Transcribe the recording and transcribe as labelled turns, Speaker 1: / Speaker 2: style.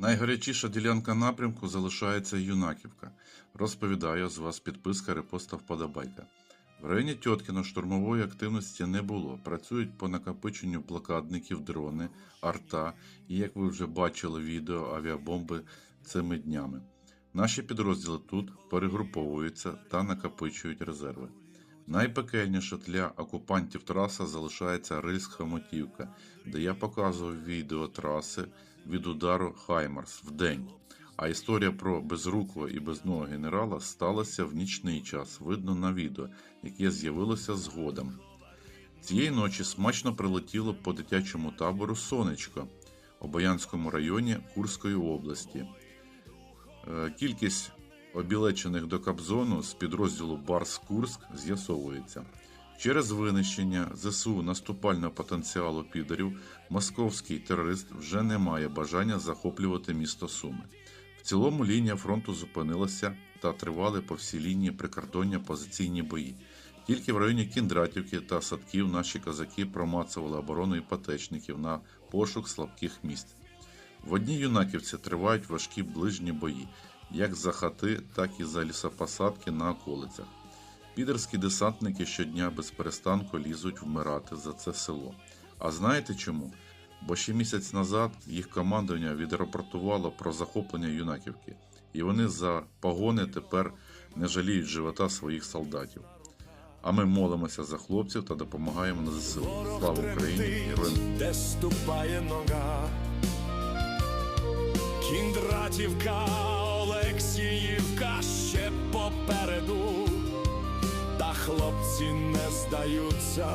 Speaker 1: Найгарячіша ділянка напрямку залишається Юнаківка. Розповідаю з вас підписка, репоста, вподобайка. В районі Тьоткіно штурмової активності не було. Працюють по накопиченню блокадників дрони, арта і, як ви вже бачили відео, авіабомби цими днями. Наші підрозділи тут перегруповуються та накопичують резерви. Найпекельніша для окупантів траса залишається Рильськ-Хамотівка, де я показував відео траси від удару Хаймарс в день. А історія про безрукого і безного генерала сталася в нічний час, видно на відео, яке з'явилося згодом. Цієї ночі смачно прилетіло по дитячому табору Сонечко Обоянському районі Курської області. Е, Кількість обілечених до Кабзону з підрозділу Барс Курск з'ясовується. Через винищення ЗСУ наступального потенціалу підарів московський терорист вже не має бажання захоплювати місто Суми. В цілому лінія фронту зупинилася та тривали по всій лінії прикордоння позиційні бої. Тільки в районі Кіндратівки та Садків наші козаки промацували оборону іпотечників на пошук слабких місць. В одній юнаківці тривають важкі ближні бої, як за хати, так і за лісопосадки на околицях. Підерські десантники щодня без перестанку лізуть вмирати за це село. А знаєте чому? Бо ще місяць назад їх командування відрапортувало про захоплення юнаківки, і вони за погони тепер не жаліють живота своїх солдатів. А ми молимося за хлопців та допомагаємо на ЗСУ. Слава Україні! Героям
Speaker 2: де ступає нога. Кіндратівка, Олексіївка ще попереду. Та хлопці не здаються.